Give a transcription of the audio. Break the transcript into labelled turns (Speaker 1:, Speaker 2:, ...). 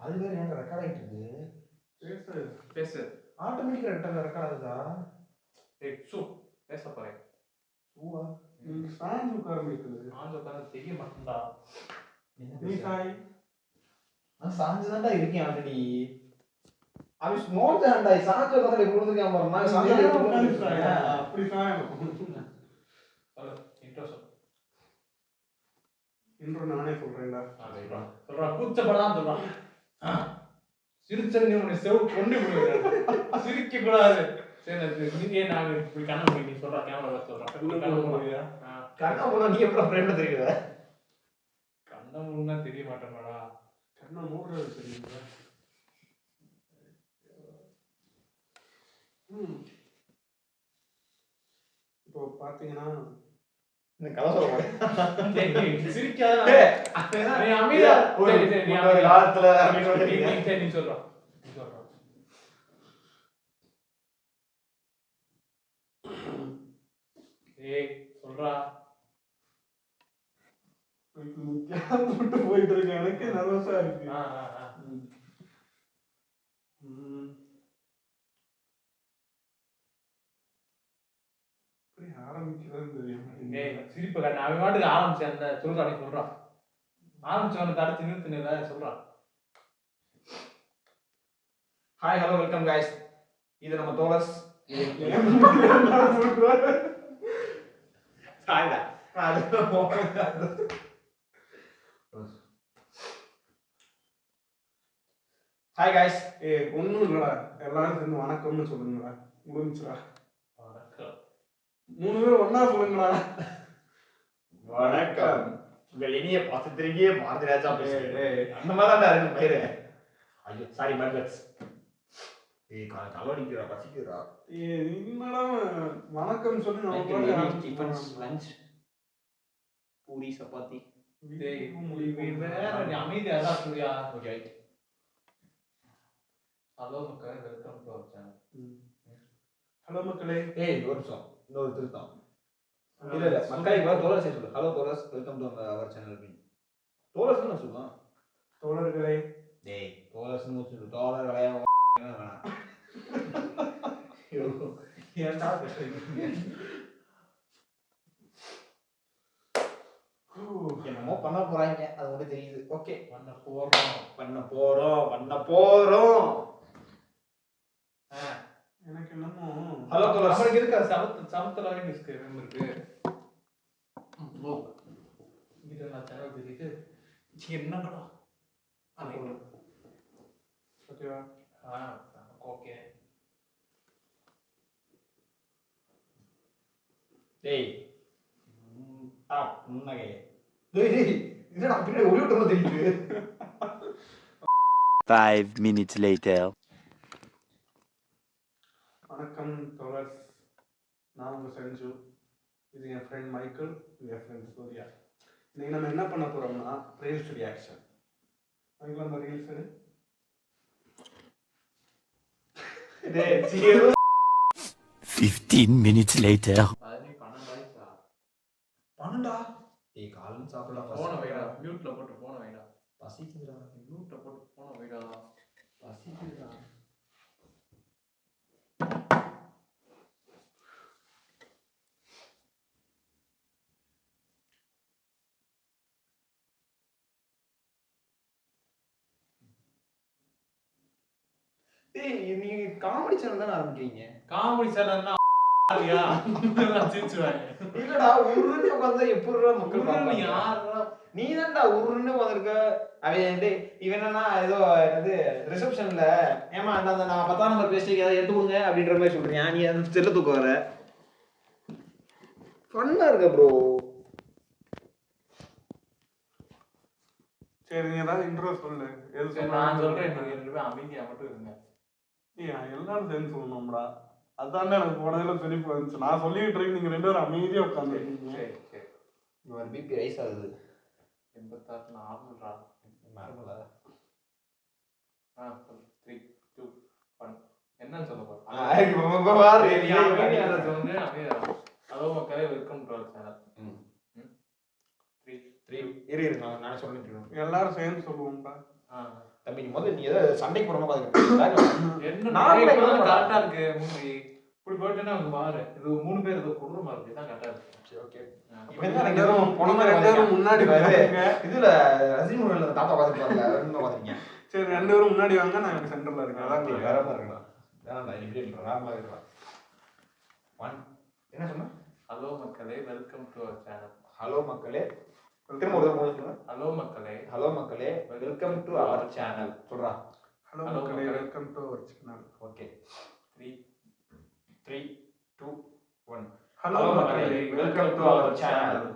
Speaker 1: அது வேற ஏன் ரெக்கார்ட் ஆயிட்டு இருக்கு
Speaker 2: பேசு.
Speaker 3: பேசு
Speaker 1: ஆட்டோமேட்டிக்கா ரெக்கார்ட் ரெக்கார்ட் ஆகுதா?
Speaker 3: ஏய் சு பேச போறேன்.
Speaker 1: ஊவா
Speaker 2: நீ சாஞ்சு உட்கார்ந்துருக்குது
Speaker 3: ஆஞ்ச உட்காந்து தெரிய மாட்டேன்டா.
Speaker 2: நீ சாய்.
Speaker 1: நான் சாஞ்சுதான்டா இருக்கேன் ஆல்ரெடி அவன் நோட்டான்டா சாஞ்ச உட்காந்து கொடுத்துருக்கான் பாரு. நான் சாஞ்சு
Speaker 2: அப்படி
Speaker 3: இன்ட்ரோ
Speaker 2: சொல்றேன்டா.
Speaker 3: சொல்றான் சொல்றான் கூச்சப்படாம சொல்றான் ஆ. சிரிச்ச நீ உன்னை செவ் கொண்டு சிரிக்க கூடாது சரி நான் இப்படி கண்ண மூடி நீ சொல்ற கேமரா சொல்றான் கண்ண
Speaker 1: போனா நீ எப்படி ஃப்ரெண்ட் தெரியுத?
Speaker 3: கண்ண மூடினா தெரிய மாட்டேன்டா.
Speaker 2: கண்ணை மூடுறது தெரியுங்களா ம். இப்போ பாத்தீங்கன்னா
Speaker 1: இந்த கதை சொல்ல மாட்டேன்
Speaker 3: சிரிக்காத அமைதியா
Speaker 1: ஒரு. காலத்துல அப்படின்னு
Speaker 3: சொல்லு, நீ-
Speaker 1: சொல்றீங்க.
Speaker 3: நீ சரி, நீ சொல்றா. நீ சொல்றா. ஏய், சொல்றா.
Speaker 2: கேப் விட்டு போயிட்டு இருக்கு எனக்கு நர்வஸா இருக்கு ஆரம்பிக்கிறதுன்னு தெரிய
Speaker 3: ஏய்,
Speaker 2: மாட்டேங்குது.
Speaker 3: சிரிப்பு காட்டு. அவன் பாட்டுக்கு ஆரம்பிச்சான் இந்த சொல்றா, நீ சொல்றா. ஆரம்பிச்சவனை தடுத்து நிறுத்துனீல, சொல்றா.
Speaker 1: ஹாய் ஹலோ வெல்கம் காய்ஸ் இது நம்ம தோலஸ் ஹாய் காய்ஸ்
Speaker 2: ஒண்ணும் இல்லடா எல்லாரும் சேர்ந்து வணக்கம்னு சொல்லுங்கடா முடிஞ்சுடா. மூணு பேரும் ஒண்ணா சொல்லுங்கடா.
Speaker 1: வணக்கம். உங்கள் இனிய பாசத்திற்கே பாரதிராஜா பேசுகிறேன். அந்த மாதிரி தான் இருக்கு பேரு. ஐயோ சாரி மர்கட்ஸ் ஏய் கலவடிக்கிறா பசிக்கிறா
Speaker 2: என்னடா வணக்கம் சொல்லி நம்ம.
Speaker 1: லஞ்ச் பூரி சப்பாத்தி.
Speaker 3: அமைதியா இருடா, சூர்யா.
Speaker 1: ஓகே
Speaker 3: Hello, மக்களே, welcome to our channel.
Speaker 2: ம். ஹலோ மக்களே.
Speaker 1: ஏய் ஒரு நிமிஷம். இன்னொரு திருத்தம். இல்ல இல்ல மக்களை இப்போ தோலஸ் சொல்லு ஹலோ தோலஸ் வெல்கம் டு அவர் சேனல் அப்படின்னு தோலஸ் நான் சொல்லுவான்
Speaker 2: தோழர்களே.
Speaker 1: டேய் தோலஸ்னு சொல்லு விளையாட வேணாம். ஏன்டா. என்னமோ பண்ண போறாங்க. அது மட்டும் தெரியுது. ஓகே
Speaker 3: பண்ண போறோம்.
Speaker 1: பண்ண போறோம் பண்ண போறோம்.
Speaker 3: ஆ.
Speaker 2: எனக்கு என்னமோ
Speaker 1: ஹலோ தோலஸ்
Speaker 3: நம்மளுக்கு இருக்கா சமத்து சமத்துல இருக்கு? இருக்கு ஓ. இங்கிட்ட நான் சேனல் தெரியுது. என்னங்கடா
Speaker 2: ஓகேவா
Speaker 3: ஆ ஓகே.
Speaker 1: டேய். ம், ஆ முன்னகை டேய் டேய் இதுடா பின்னாடி ஒளி விட்டு தெரியுது.
Speaker 4: Five minutes later.
Speaker 2: வணக்கம் தோழர். நான் உங்க செஞ்சு. இது என் ஃப்ரெண்ட் மைக்கேல் இது என் ஃப்ரெண்ட் சூர்யா. இன்னைக்கு நம்ம என்ன பண்ண போறோம்னா ரீல்ஸ் ரியாக்ஷன் மைக்கேல் அந்த ரீல்ஸ்.
Speaker 3: பதினி பன்னெண்டு ஆயிடுச்சா?
Speaker 1: பன்னெண்டா? டேய் காலம் சாப்பிடலாம்
Speaker 3: போன வைடா மியூட்ல போட்டு போன வைடா.
Speaker 1: பசிக்குதுடா
Speaker 3: மியூட்ல போட்டு போன வைடா.
Speaker 1: பசிக்குதுடா. டேய் நீங்க காமெடி சேனல் தானே ஆரம்பிக்கிறீங்க?
Speaker 3: காமெடி சேனல்னா
Speaker 1: இல்லடா உருன்னு உட்காந்தா எப்படிடா மக்கள் பார்ப்பாங்க?
Speaker 3: யாரா
Speaker 1: நீ தான்டா உருன்னு அவன் டேய் இவன் என்னன்னா ஏதோ என்னது ரிசப்ஷன்ல ஏமா அந்த அந்த நான் பத்தாம் நம்பர் பேசிட்டு ஏதாவது எடுத்து கொடுங்க அப்படின்ற மாதிரி சொல்றியா நீ அந்த செல்ல தூக்க வர? ஃபன்னா இருக்க ப்ரோ
Speaker 2: சரி நீ ஏதாவது இன்ட்ரோ சொல்லு. எது
Speaker 3: நான் சொல்றேன் நீங்க ரெண்டு பேரும் அமைதியா மட்டும் இருங்க.
Speaker 2: ஏய், எல்லாரும் சேர்ந்து சொல்லணும்டா. அதான்டா எனக்கு போனதுல சிரிப்பு வந்துச்சு. நான் சொல்லிட்டு இருக்கேன் நீங்க ரெண்டு பேரும் அமைதியா உட்காந்துருக்கீங்க.
Speaker 3: சரி சரி.
Speaker 1: இவன் பிபி ரைஸ் ஆகுது.
Speaker 3: எண்பத்தாறு நார்மல்ரா
Speaker 1: நார்மலா
Speaker 3: ஆ த்ரீ டூ ஒன் என்னன்னு சொல்ல போறேன். ஹலோ மக்களே வெல்கம் டு அவர் சேனல்
Speaker 1: ம்.
Speaker 3: த்ரீ
Speaker 1: த்ரீ இரு இரு நான் நானே சொல்லிட்டு இருக்கேன்.
Speaker 2: எல்லாரும் சேர்ந்து சொல்லுவோம்டா.
Speaker 3: ஆ.
Speaker 1: தம்பி நீ முதல்ல நீ ஏதோ சண்டைக்கு போற மாதிரி இல்ல.
Speaker 3: கரெக்டா இருக்கு மூவி இப்படி போயிட்டேன்னா அவங்க பாரு. இது மூணு பேர் இது குடும்பமா இருக்கு. தான் கரெக்டா இருக்கு
Speaker 2: முன்னாடி.
Speaker 1: இதுல ரஜினி மூவில தாத்தா உட்காந்துருக்கீங்க
Speaker 2: சரி ரெண்டு பேரும் முன்னாடி வாங்க நான் எனக்கு சென்டர்ல இருக்கேன். அதான்
Speaker 1: வேற. மாதிரி இருக்கலாம் வேணாம்டா இப்படி வேற மாதிரி இருக்கலாம் ஒன் என்ன சொன்ன?
Speaker 3: ஹலோ மக்களே welcome to our channel
Speaker 1: hello மக்களே. திரும்ப
Speaker 3: ஹலோ மக்களே.
Speaker 1: ஹலோ மக்களே. வெல்கம் டு அவர் சேனல் சொல்றா.
Speaker 2: ஹலோ
Speaker 3: மக்களே.
Speaker 2: Welcome to our channel
Speaker 1: okay
Speaker 3: three
Speaker 1: three two one
Speaker 2: hello மக்களே வெல்கம் டு அவர் சேனல்